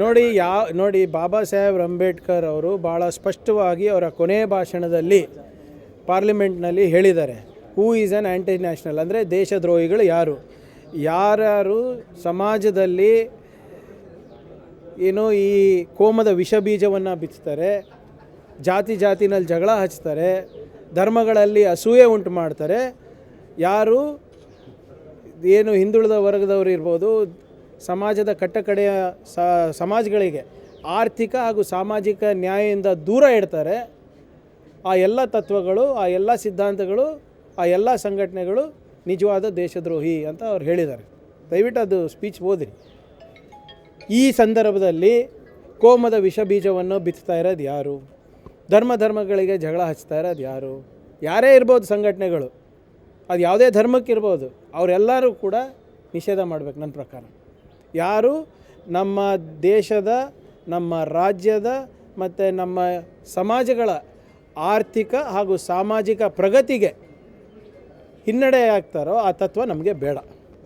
ನೋಡಿ ಯಾ ನೋಡಿ ಬಾಬಾ ಸಾಹೇಬ್ ಅಂಬೇಡ್ಕರ್ ಅವರು ಭಾಳ ಸ್ಪಷ್ಟವಾಗಿ ಅವರ ಕೊನೆಯ ಭಾಷಣದಲ್ಲಿ ಪಾರ್ಲಿಮೆಂಟ್ನಲ್ಲಿ ಹೇಳಿದ್ದಾರೆ. Who is an anti national ಅಂದರೆ ದೇಶದ್ರೋಹಿಗಳು ಯಾರು? ಯಾರ್ಯಾರು ಸಮಾಜದಲ್ಲಿ ಏನು ಈ ಕೋಮದ ವಿಷ ಬೀಜವನ್ನು ಬಿತ್ತಾರೆ ಜಾತಿ ಜಾತಿನಲ್ಲಿ ಜಗಳ ಹಚ್ತಾರೆ ಧರ್ಮಗಳಲ್ಲಿ ಅಸೂಯೆ ಉಂಟು ಮಾಡ್ತಾರೆ ಯಾರು ಏನು ಹಿಂದುಳಿದ ವರ್ಗದವರು ಇರ್ಬೋದು ಸಮಾಜದ ಕಟ್ಟಕಡೆಯ ಸಮಾಜಗಳಿಗೆ ಆರ್ಥಿಕ ಹಾಗೂ ಸಾಮಾಜಿಕ ನ್ಯಾಯದಿಂದ ದೂರ ಇಡ್ತಾರೆ. ಆ ಎಲ್ಲ ತತ್ವಗಳು, ಆ ಎಲ್ಲ ಸಿದ್ಧಾಂತಗಳು, ಆ ಎಲ್ಲ ಸಂಘಟನೆಗಳು ನಿಜವಾದ ದೇಶದ್ರೋಹಿ ಅಂತ ಅವ್ರು ಹೇಳಿದ್ದಾರೆ. ದಯವಿಟ್ಟು ಅದು ಸ್ಪೀಚ್ ಓದಿರಿ. ಈ ಸಂದರ್ಭದಲ್ಲಿ ಕೋಮದ ವಿಷ ಬೀಜವನ್ನು ಬಿತ್ತಾ ಇರೋದು ಯಾರು? ಧರ್ಮ ಧರ್ಮಗಳಿಗೆ ಜಗಳ ಹಚ್ತಾ ಇರೋದು ಯಾರು? ಯಾರೇ ಇರ್ಬೋದು ಸಂಘಟನೆಗಳು. ಅದು ಯಾವುದೇ ಧರ್ಮಕ್ಕಿರ್ಬೋದು ಅವರೆಲ್ಲರೂ ಕೂಡ ನಿಷೇಧ ಮಾಡಬೇಕು ನನ್ನ ಪ್ರಕಾರ. ಯಾರು? ನಮ್ಮ ದೇಶದ ನಮ್ಮ ರಾಜ್ಯದ ಮತ್ತು ನಮ್ಮ ಸಮಾಜಗಳ ಆರ್ಥಿಕ ಹಾಗೂ ಸಾಮಾಜಿಕ ಪ್ರಗತಿಗೆ ಹಿನ್ನಡೆ ಆಗ್ತಾರೋ ಆ ತತ್ವ ನಮಗೆ ಬೇಡ.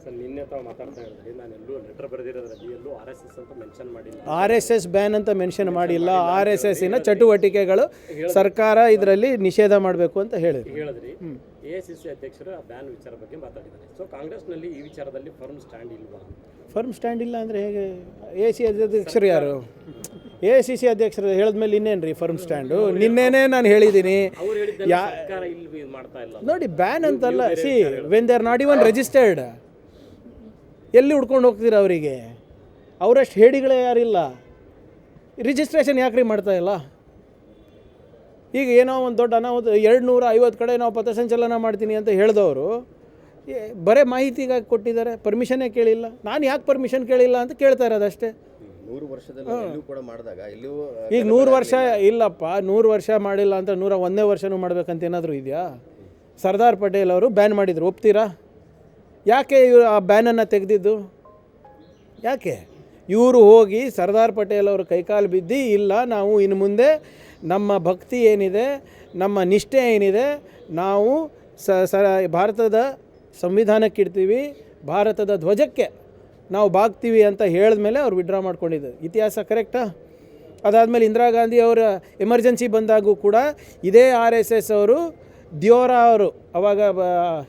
ಸರ್ ನಿನ್ನೆ ತಾವು ಮಾತಾಡ್ತಾ ಇದ್ರಿ ನಾನು ಎಲ್ಲೂ ಲೆಟರ್ ಬರೆದಿರೋದ್ರಲ್ಲಿ ಎಲ್ಲೂ ಆರ್ ಎಸ್ ಎಸ್ ಅಂತ ಮೆನ್ಷನ್ ಮಾಡಿಲ್ಲ. ಆರ್ ಎಸ್ ಎಸ್ ಬ್ಯಾನ್ ಅಂತ ಮೆನ್ಷನ್ ಮಾಡಿಲ್ಲ. ಆರ್ ಎಸ್ ಎಸ್ಸಿನ ಚಟುವಟಿಕೆಗಳು ಸರ್ಕಾರ ಇದರಲ್ಲಿ ನಿಷೇಧ ಮಾಡಬೇಕು ಅಂತ ಹೇಳಿದ್ರು. ಹೇಳಿದ್ರಿ. ಎ ಸಿ ಸಿ ಅಧ್ಯಕ್ಷರು ಆ ಬ್ಯಾನ್ ವಿಚಾರ ಬಗ್ಗೆ ಮಾತಾಡಿದ್ದಾರೆ. ಸೊ ಕಾಂಗ್ರೆಸ್ನಲ್ಲಿ ಈ ವಿಚಾರದಲ್ಲಿ ಫರ್ಮ್ ಸ್ಟ್ಯಾಂಡ್ ಇಲ್ವಾ? ಫರ್ಮ್ ಸ್ಟ್ಯಾಂಡ್ ಇಲ್ಲ ಅಂದರೆ ಹೇಗೆ? ಎ ಸಿ ಅಧ್ಯಕ್ಷರು ಯಾರು? ಎ ಸಿ ಸಿ ಅಧ್ಯಕ್ಷರು ಹೇಳಿದ್ಮೇಲೆ ಇನ್ನೇನು ರೀ ಫರ್ಮ್ ಸ್ಟ್ಯಾಂಡು ನಿನ್ನೆನೇ ನಾನು ಹೇಳಿದ್ದೀನಿ ಯಾ ಮಾಡ್ತಾ ಇಲ್ಲ. ನೋಡಿ ಬ್ಯಾನ್ ಅಂತಲ್ಲ see when they are not even registered ಎಲ್ಲಿ ಹುಡ್ಕೊಂಡು ಹೋಗ್ತೀರ ಅವರಿಗೆ? ಅವರಷ್ಟು ಹೇಡಿಗಳೇ ಯಾರಿಲ್ಲ. ರಿಜಿಸ್ಟ್ರೇಷನ್ ಯಾಕ್ರಿ ಮಾಡ್ತಾ ಇಲ್ಲ? ಈಗ ಏನೋ ಒಂದು ದೊಡ್ಡ ಅನಾಹುತ ಎರಡು ನೂರ ಐವತ್ತು ಕಡೆ ನಾವು ಪಥಸಂಚಲನ ಮಾಡ್ತೀನಿ ಅಂತ ಹೇಳಿದವರು ಬರೇ ಮಾಹಿತಿಗಾಗಿ ಕೊಟ್ಟಿದ್ದಾರೆ ಪರ್ಮಿಷನ್ನೇ ಕೇಳಿಲ್ಲ. ನಾನು ಯಾಕೆ ಪರ್ಮಿಷನ್ ಕೇಳಿಲ್ಲ ಅಂತ ಕೇಳ್ತಾ ಇರೋದು ಅಷ್ಟೇ. ನೂರು ವರ್ಷದಲ್ಲಿ ಕೂಡ ಮಾಡಿದಾಗ ಎಲ್ಲೂ ಈಗ ನೂರು ವರ್ಷ ಇಲ್ಲಪ್ಪ ನೂರು ವರ್ಷ ಮಾಡಿಲ್ಲ ಅಂತ ನೂರ ಒಂದೇ ವರ್ಷನೂ ಮಾಡ್ಬೇಕಂತ ಏನಾದರೂ ಇದೆಯಾ? ಸರ್ದಾರ್ ಪಟೇಲ್ ಅವರು ಬ್ಯಾನ್ ಮಾಡಿದರು ಒಪ್ತೀರಾ? ಯಾಕೆ ಇವರು ಆ ಬ್ಯಾನನ್ನು ತೆಗೆದಿದ್ದು? ಯಾಕೆ? ಇವರು ಹೋಗಿ ಸರ್ದಾರ್ ಪಟೇಲ್ ಅವರು ಕೈಕಾಲು ಬಿದ್ದು ಇಲ್ಲ ನಾವು ಇನ್ನು ಮುಂದೆ ನಮ್ಮ ಭಕ್ತಿ ಏನಿದೆ, ನಮ್ಮ ನಿಷ್ಠೆ ಏನಿದೆ, ನಾವು ಸ ಸ, ಭಾರತದ ಸಂವಿಧಾನಕ್ಕಿಡ್ತೀವಿ ಭಾರತದ ಧ್ವಜಕ್ಕೆ ನಾವು ಬಾಗ್ತೀವಿ ಅಂತ ಹೇಳಿದ ಮೇಲೆ ಅವ್ರು ವಿಡ್ರಾ ಮಾಡ್ಕೊಂಡಿದ್ದು ಇತಿಹಾಸ ಕರೆಕ್ಟಾ ಅದಾದಮೇಲೆ ಇಂದಿರಾ ಗಾಂಧಿ ಅವರ ಎಮರ್ಜೆನ್ಸಿ ಬಂದಾಗೂ ಕೂಡ ಇದೇ ಆರ್ ಎಸ್ ಎಸ್ ಅವರು, ದಿಯೋರಾ ಅವರು, ಅವಾಗ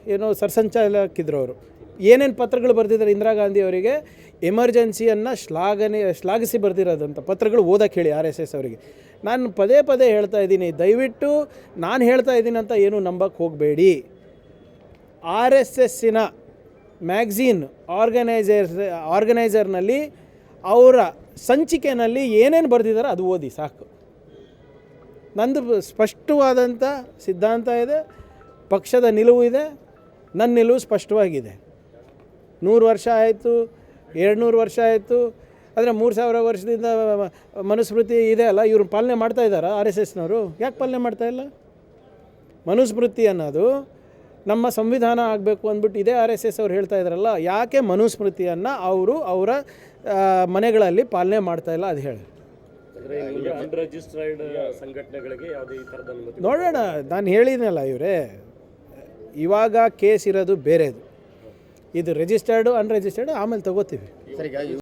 ಏನೋ ಸರ್ಸಂಚಾಲಕಿದ್ರು ಅವರು. ಏನೇನು ಪತ್ರಗಳು ಬರೆದಿದ್ದಾರೆ ಇಂದಿರಾ ಗಾಂಧಿ ಅವರಿಗೆ? ಎಮರ್ಜೆನ್ಸಿಯನ್ನು ಶ್ಲಾಘನೆ, ಶ್ಲಾಘಿಸಿ ಬರೆದಿರೋದಂಥ ಪತ್ರಗಳು ಓದಕ್ಕೆ ಹೇಳಿ ಆರ್ ಎಸ್ ಎಸ್ ಅವರಿಗೆ. ನಾನು ಪದೇ ಪದೇ ಹೇಳ್ತಾ ಇದ್ದೀನಿ, ದಯವಿಟ್ಟು ನಾನು ಹೇಳ್ತಾ ಇದ್ದೀನಿ ಅಂತ ಏನು ನಂಬಕ್ಕೆ ಹೋಗಬೇಡಿ. ಆರ್ ಎಸ್ ಎಸ್ಸಿನ ಮ್ಯಾಗ್ಝೀನ್ ಆರ್ಗನೈಸರ್ ಆರ್ಗನೈಸರ್ನಲ್ಲಿ ಅವರ ಸಂಚಿಕೆಯಲ್ಲಿ ಏನೇನು ಬರೆದಿದ್ದಾರೆ ಅದು ಓದಿ, ಸಾಕು. ನಂದು ಸ್ಪಷ್ಟವಾದಂಥ ಸಿದ್ಧಾಂತ ಇದೆ, ಪಕ್ಷದ ನಿಲುವು ಇದೆ ನನ್ನ ನಿಲುವು ಸ್ಪಷ್ಟವಾಗಿದೆ. ನೂರು ವರ್ಷ ಆಯಿತು ಎರಡು ನೂರು ವರ್ಷ ಆಯಿತು. ಅಂದರೆ ಮೂರು ಸಾವಿರ ವರ್ಷದಿಂದ ಮನುಸ್ಮೃತಿ ಇದೆ ಅಲ್ಲ ಇವರು ಪಾಲನೆ ಮಾಡ್ತಾ ಇದ್ದಾರಾ ಆರ್ ಎಸ್ ಎಸ್ನವರು? ಯಾಕೆ ಪಾಲನೆ ಮಾಡ್ತಾ ಇಲ್ಲ? ಮನುಸ್ಮೃತಿ ಅನ್ನೋದು ನಮ್ಮ ಸಂವಿಧಾನ ಆಗಬೇಕು ಅಂದ್ಬಿಟ್ಟು ಇದೇ ಆರ್ ಎಸ್ ಎಸ್ ಅವ್ರು ಹೇಳ್ತಾ ಇದ್ದಾರಲ್ಲ ಯಾಕೆ ಮನುಸ್ಮೃತಿಯನ್ನು ಅವರು ಅವರ ಮನೆಗಳಲ್ಲಿ ಪಾಲನೆ ಮಾಡ್ತಾ ಇಲ್ಲ ಅದು ಹೇಳಿ. ನೋಡೋಣ ನಾನು ಹೇಳಿದ್ನಲ್ಲ ಇವರೇ ಇವಾಗ ಕೇಸ್ ಇರೋದು ಬೇರೆದು. ಇದು ರಿಜಿಸ್ಟರ್ಡು ಅನ್ರಿಜಿಸ್ಟರ್ಡು ಆಮೇಲೆ ತಗೋತೀವಿ.